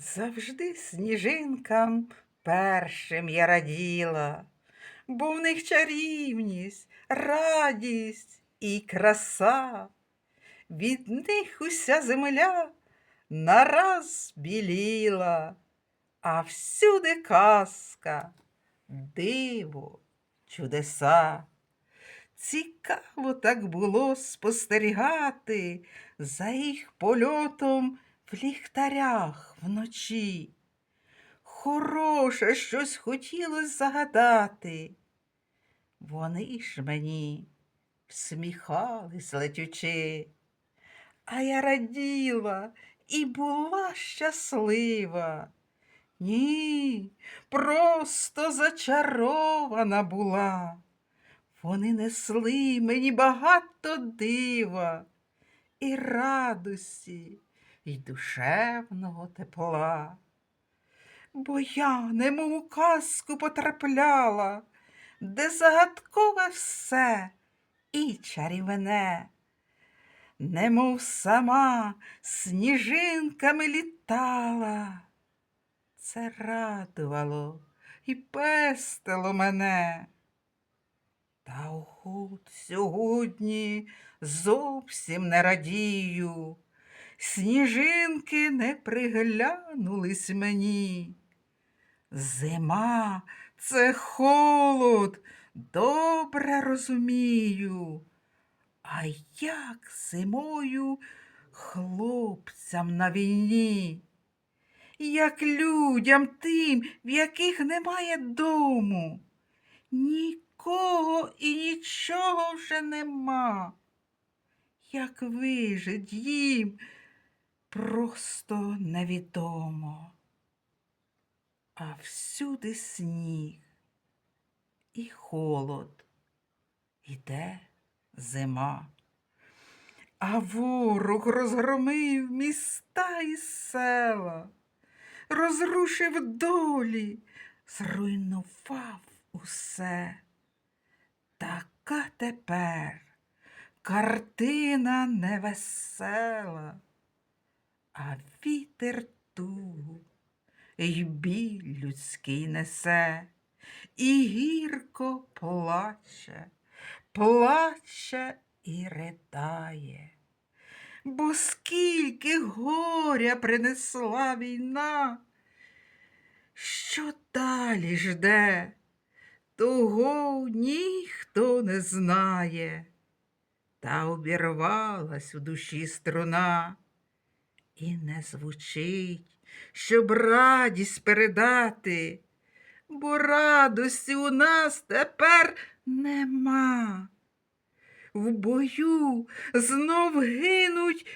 Завжди сніжинкам першим я раділа, бо в них чарівність, радість і краса. Від них уся земля нараз біліла, а всюди казка, диво, чудеса. Цікаво так було спостерігати за їх польотом в ліхтарях вночі. Хороше щось хотілось загадати. Вони ж мені всміхались летючи, а я раділа і була щаслива. Ні, просто зачарована була. Вони несли мені багато дива і радості, і душевного тепла. Бо я, немов у казку потрапляла, де загадкове все і чарівне, немов сама сніжинками літала. Це радувало і пестило мене. Та от сьогодні зовсім не радію. Сніжинки не приглянулись мені. Зима це холод, добре розумію. А як зимою хлопцям на війні? Як людям тим, в яких немає дому? Нікого і нічого вже нема. Як вижить їм, просто невідомо. А всюди сніг і холод, іде зима. А ворог розгромив міста і села, розрушив долі, зруйнував усе. Така тепер картина невесела, а вітер тугу й біль людський несе, і гірко плаче, плаче і ридає. Бо скільки горя принесла війна, що далі жде, того ніхто не знає, та обірвалась у душі струна, і не звучить, щоб радість передати, бо радості у нас тепер нема. В бою знов гинуть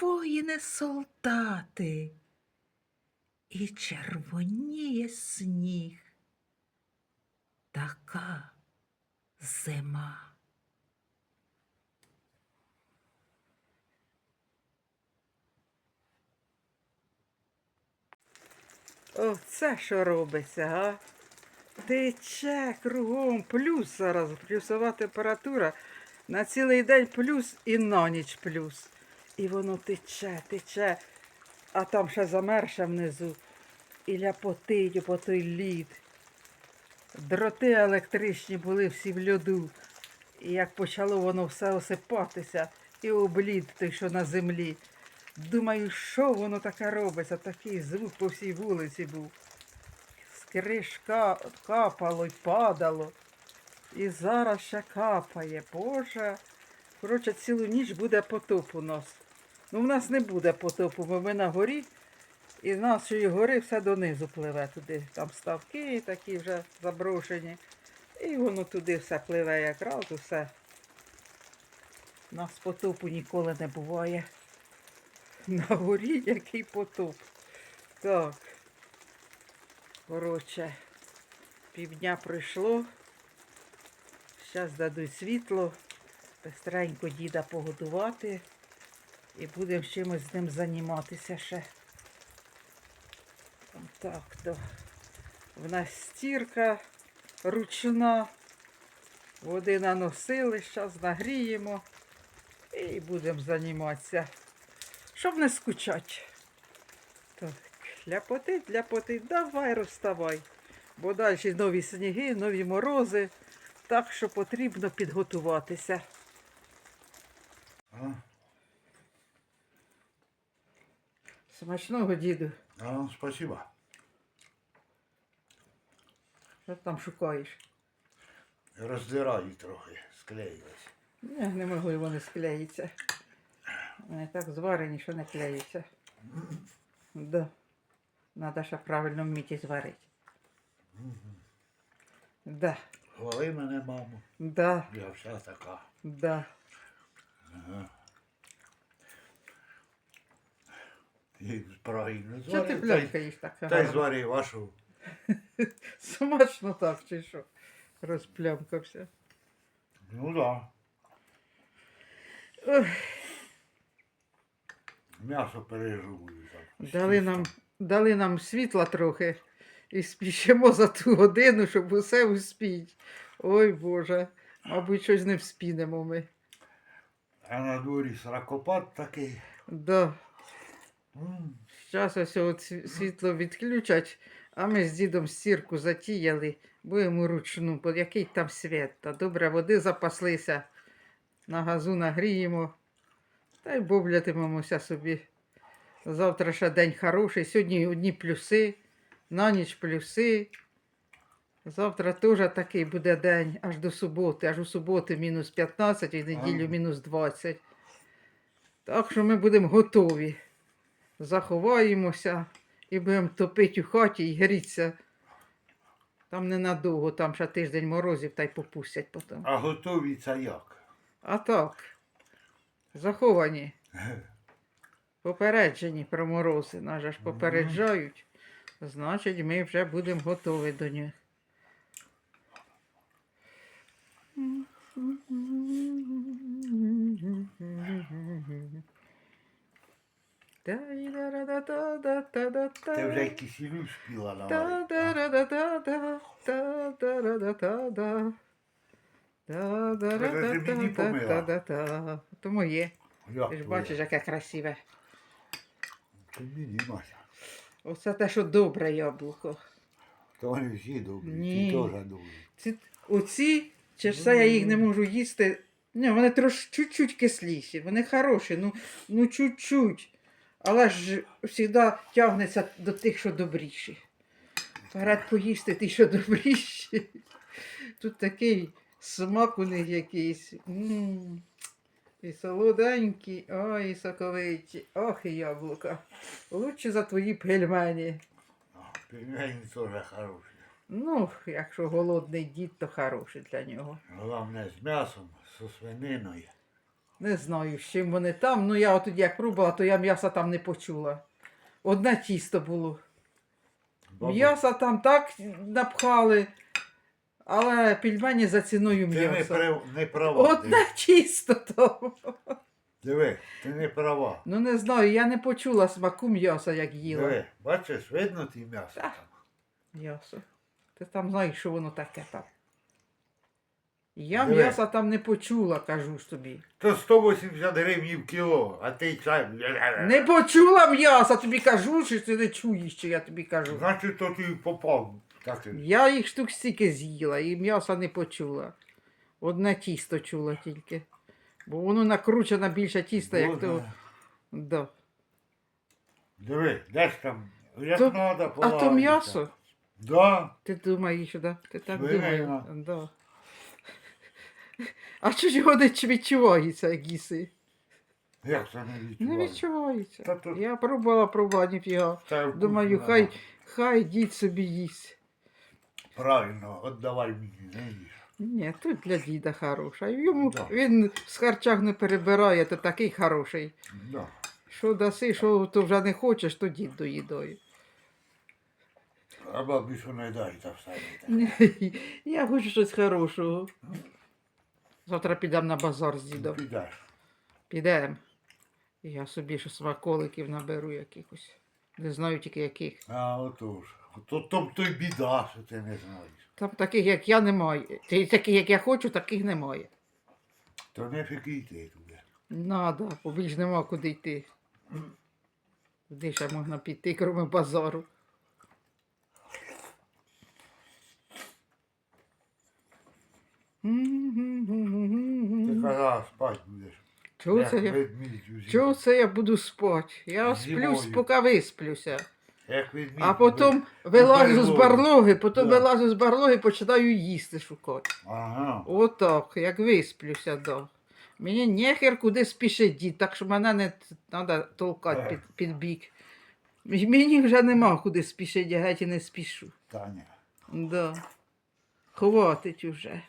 воїни солдати, і червоніє сніг. Така зима. О, це що робиться, га? Тече кругом, плюс зараз, плюсова температура. На цілий день плюс і на ніч плюс. І воно тече, тече, а там ще замерше внизу. І ляпотить по той лід. Дроти електричні були всі в льоду. І як почало воно все осипатися, і облід той, що на землі. Думаю, що воно таке робиться? Такий звук по всій вулиці був. З капало й падало. І зараз ще капає. Боже. Коротше, цілу ніч буде потоп у нас. Ну, в нас не буде потопу, бо ми на горі, і з нашої гори все донизу пливе туди. Там ставки такі вже заброшені. І воно туди все пливе якраз усе. У нас потопу ніколи не буває. На горі який потоп. Так. Коротше, півдня пройшло. Зараз дадуть світло. Пестренько діда погодувати. І будемо чимось з ним займатися ще. Так, то. В нас стірка ручна. Води наносили, зараз нагріємо і будемо займатися. Щоб не скучати. Так, Ляпотить, ляпотить, давай розставай. Бо далі нові сніги, нові морози. Так що потрібно підготуватися. А, Смачного, діду. а, спасибо. Що ти там шукаєш? Роздираю трохи, склеїлось. Не, не могли вони склеїться. Вони так зварені, що не клеїться. Да. Надо ще правильно вміти зварити. Да, Хвали мене, мамо. да, Я вся така. да. І правильно Що ти зварив. Й- так? Та й гарно? зварив вашу. Смачно так, чи що? Розплямкався. Ну да. Ой, М'ясо пережовую. так. дали, нам, дали нам світла трохи і спішимо за ту годину, щоб усе успіть. Ой Боже, мабуть, щось не вспінемо ми. А на дворі сракопад такий. Да. М, Зараз ось от сві- світло відключать, а ми з дідом стірку затіяли, будемо ручну, бо який там світ. Та добре, води запаслися, на газу нагріємо, та й бовлятимемося собі. Завтра ще день хороший, сьогодні одні плюси, на ніч плюси. Завтра теж такий буде день, аж до суботи, аж у суботи мінус 15, і в неділю мінус 20. Так що ми будемо готові заховаємося і будемо топити у хаті і грітися. Там ненадовго, там ще тиждень морозів та й попустять потім. А готові це як? А так, заховані, попереджені про морози. Нас же ж попереджають. Значить, ми вже будемо готові до них. Ти вже якісь ілю спіла на Мені помила. То моє. Ти ж бачиш, яке красиве. Ти мені, Мася. Оце те, що добре яблуко. То вони всі добрі, Ні. ті теж добрі. Ці, оці, чи ж це я їх не можу їсти. Ні, вони трошки чуть-чуть кисліші. Вони хороші, ну, ну чуть-чуть. Але ж завжди тягнеться до тих, що добріші. Рад поїсти ті, що добріші. Тут такий смак у них якийсь. м І солоденькі, ой, і соковиті. Ох, і яблука. Лучше за твої пельмені. Пельмені теж хороші. Ну, якщо голодний дід, то хороший для нього. Головне з м'ясом, з свининою. Не знаю, з чим вони там. Ну я тоді як пробувала, то я м'яса там не почула. Одне тісто було. М'яса там так напхали, але пельмені за ціною Ти не, м'яса. прав, не права. Одне тісто там. Диви, ти не права. Ну не знаю, я не почула смаку м'яса, як їла. Диви, бачиш, видно ті м'ясо там. М'ясо. Ти там знаєш, що воно таке там. Я Диви. м'яса там не почула, кажу ж тобі. То 180 гривень в кіло, а ти чай. Не почула м'яса, тобі кажу, чи ти не чуєш, що я тобі кажу. Значить, то ти попав. Так, і- Я їх штук стільки з'їла і м'яса не почула. Одне тісто чула тільки. Бо воно накручено більше тіста, як то. Боже. Да. Диви, де ж там? Як То- надо А то м'ясо? Да. Ти думаєш, да? Ти так думаєш? Да. А чого ж його не ч- відчувається, як їси? Як це не Не відчувається. Та то- Я пробувала, пробувала, ніфіга. Вкусно Думаю, хай, хай дід собі їсть. Правильно, віддавай мені, не їж. Ні, тут для діда хороша. Йому Да. він з харчах не перебирає, то такий хороший. Да. Що даси, що то вже не хочеш, то дід доїдає. А бабі що не дай, та все. Я хочу щось хорошого. Завтра підемо на базар з дідом. Підеш. Підемо. Я собі ще смаколиків наберу якихось. Не знаю тільки яких. А отож. То, то, то й біда, що ти не знаєш. Там таких, як я, немає. Ті- Таких, як я хочу, таких немає. То не фіки йти туди. Надо, бо більш нема куди йти. Куди ще можна піти, крім базару? Ти казала, спать будеш. Чого це я? Чого це я буду спати? Я Зимою. сплюсь, поки висплюся. Як ведмідь. А потім вилазу з барлоги. потім Да. вилазу з барлоги і починаю їсти шукати. Ага. Отак, як висплюся, да. Мені нехер куди спішить дід, так що мене не треба толкати під, під бік. Мені вже нема куди спішити, я геть і не спішу. Таня. Да. Хватить уже.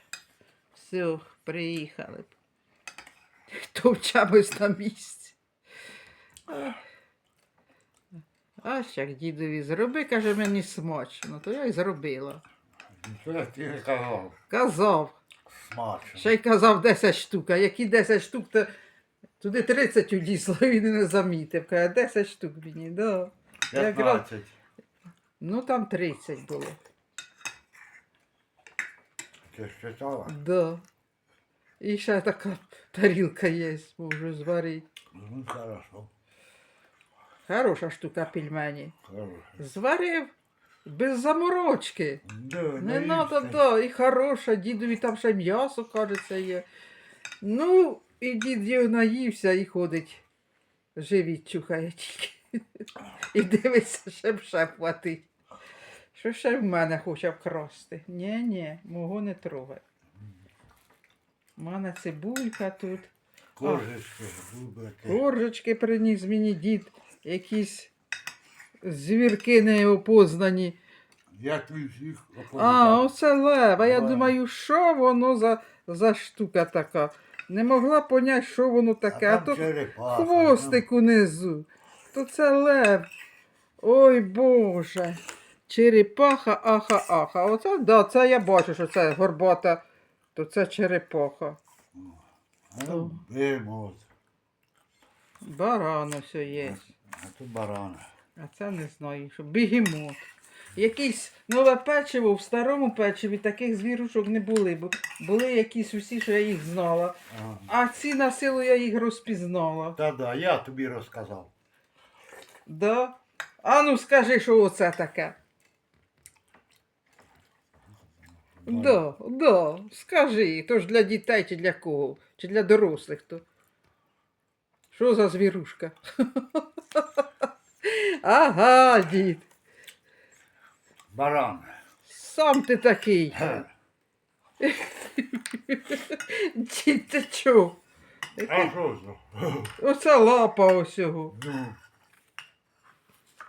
Все, приїхали. Товчамось на місці. Аж як дідові зроби, каже, мені смачно, то я й зробила. Нічого ти не казав. Казав. Смачно. Ще й казав 10 штук, а які 10 штук, то туди 30 удісло, він не замітив. Каже, 10 штук мені, да. Якраз- 15. Ну там 30 було. Ти ж читала? Да. І ще така тарілка є, можу зварити. Ну, хорошо. Хороша штука пельмені. Зварив без заморочки. Да, Не треба, да, і хороша, дідові там ще м'ясо, кажеться, є. Ну, і дід його наївся і ходить. Живіт чухає тільки. І дивиться, ще б ще хватить. Що ще в мене хоче вкрасти? Ні, ні, мого не трогай. У мене цибулька тут. Бублики. Коржечки приніс мені дід, якісь звірки неопознані. Я тут всіх А, оце лева. Я Да. думаю, що воно за, за штука така. Не могла поняти, що воно таке. А, там то черепаха, хвостик унизу. То це лев. Ой Боже. Черепаха, аха, аха. Оце, да, це я бачу, що це горбата, то це черепаха. А ну, бимот. Баран ось є. А тут баран. А це не знаю, що бігемот. Якесь нове печиво в старому печиві таких звірушок не були, бо були якісь усі, що я їх знала. Ага. А ці на силу я їх розпізнала. Та да, я тобі розказав. Да? А ну скажи, що оце таке. Да, да, скажи, то ж для дітей чи для кого? Чи для дорослих то? Що за звірушка? Ага, дід. Баран. Сам ти такий. Ге. Дід, ти чо? А що це? Оце лапа осього. Ну,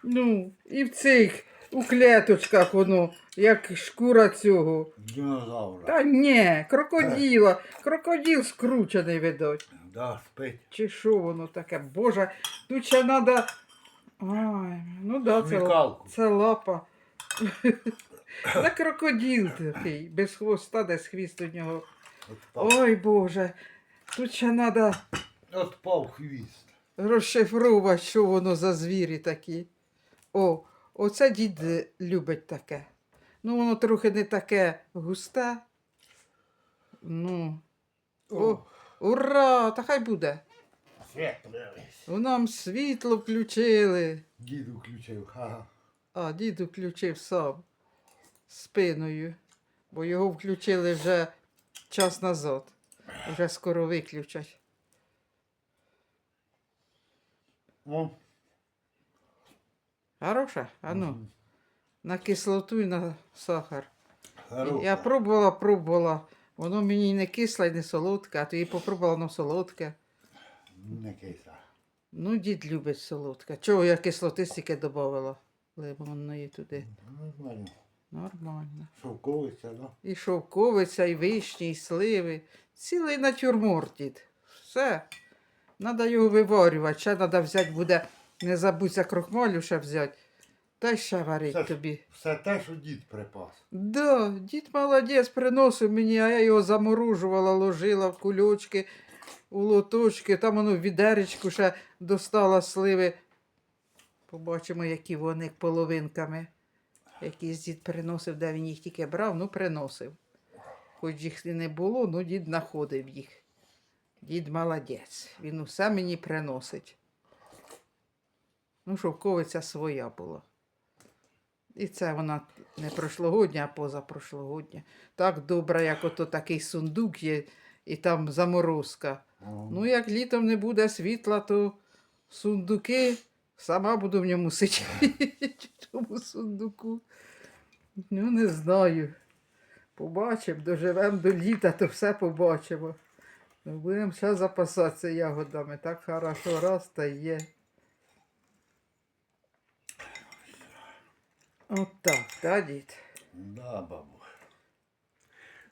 Ну, і в цих, у клеточках воно, як шкура цього. динозавра. Та ні, крокоділа. Крокоділ скручений, видать. Да, спить. Чи що воно таке? Боже, тут ще треба. Ай, ну да, це, Смікалку. це лапа. Це крокоділ такий, без хвоста, десь хвіст у нього. Отпав. Ой Боже, тут ще треба Отпав хвіст. розшифрувати, що воно за звірі такі. О, оце дід любить таке. Ну, воно трохи не таке густе. Ну. О, ура! Та хай буде. Світ. Нам світло включили. Дід включив. Ха. А, дід включив сам спиною, бо його включили вже час назад. Вже скоро виключать. О, Хороша? А ну, на кислоту і на сахар. хороша. Я пробувала, пробувала. Воно мені не кисле і не солодке, а то я попробувала, воно солодке. Не киса. Ну, дід любить солодке. Чого я кислоти стільки додавала лимонної туди. Нормально. Нормально. Шовковиця, да? І шовковиця, і вишні, і сливи. Цілий натюрморт, дід. Все. Надо його виварювати. Ще треба взяти буде, не забудься крохмалю ще взяти. Та й ще варить Все ж- тобі. Все те, що дід припас. Да, дід молодець приносив мені, а я його заморожувала, ложила в кульочки, у лоточки, там воно в відеречку ще достала сливи. Побачимо, які вони половинками. Якийсь дід приносив, де він їх тільки брав, ну приносив. Хоч їх і не було, ну дід знаходив їх. Дід молодець. Він усе мені приносить. Ну, шовковиця своя була. І це вона не прошлогодня, а позапрошлогодня. Так добре, як ото такий сундук є, і там заморозка. Ну, як літом не буде світла, то сундуки сама буду в ньому сидіти в тому сундуку. Ну, не знаю. Побачимо, доживемо до літа, то все побачимо. Ну, будемо ще запасатися ягодами. Так хорошо раз та є. От так, та, дід? Да, бабу.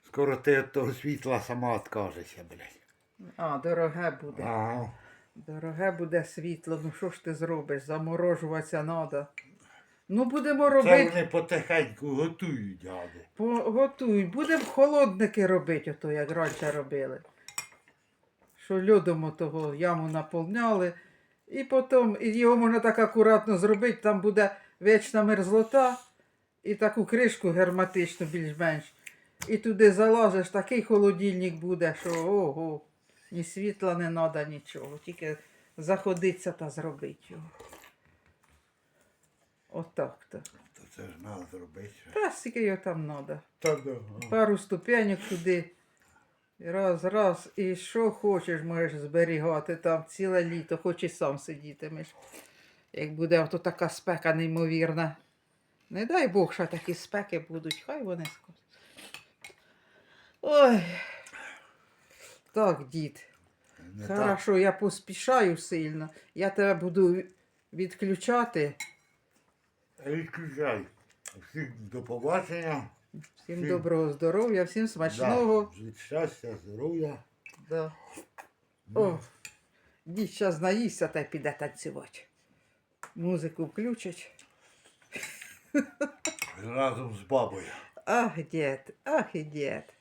Скоро ти від того світла сама відкажешся, блядь. А, дороге буде. Ага. Дороге буде світло. Ну що ж ти зробиш? Заморожуватися треба. Ну, будемо Це вони потихеньку готують, гади. Готуй. Будемо холодники робити, ото як раніше робили. Що льодом того яму наповняли. І потім і його можна так акуратно зробити, там буде вічна мерзлота і таку кришку герметичну більш-менш. І туди залазиш, такий холодильник буде, що ого, ні світла не треба, нічого. Тільки заходиться та зробити його. Отак то. То це ж треба зробити. Та скільки його там треба. Та да. пару ступенек туди. Раз, раз, і що хочеш, можеш зберігати там ціле літо, хоч і сам сидітимеш. Як буде ото така спека неймовірна. Не дай Бог, що такі спеки будуть, хай вони скажуть. Ой. Так, дід. Не так. Хорошо, я поспішаю сильно. Я тебе буду відключати. Відключай. Всім до побачення. Всім Всім. доброго здоров'я, всім смачного. Да. Від щастя, здоров'я. Да. О, дід зараз наїсться та й піде танцювати. Музику включить. Разом з бабою. Ах, дід, ах і дід.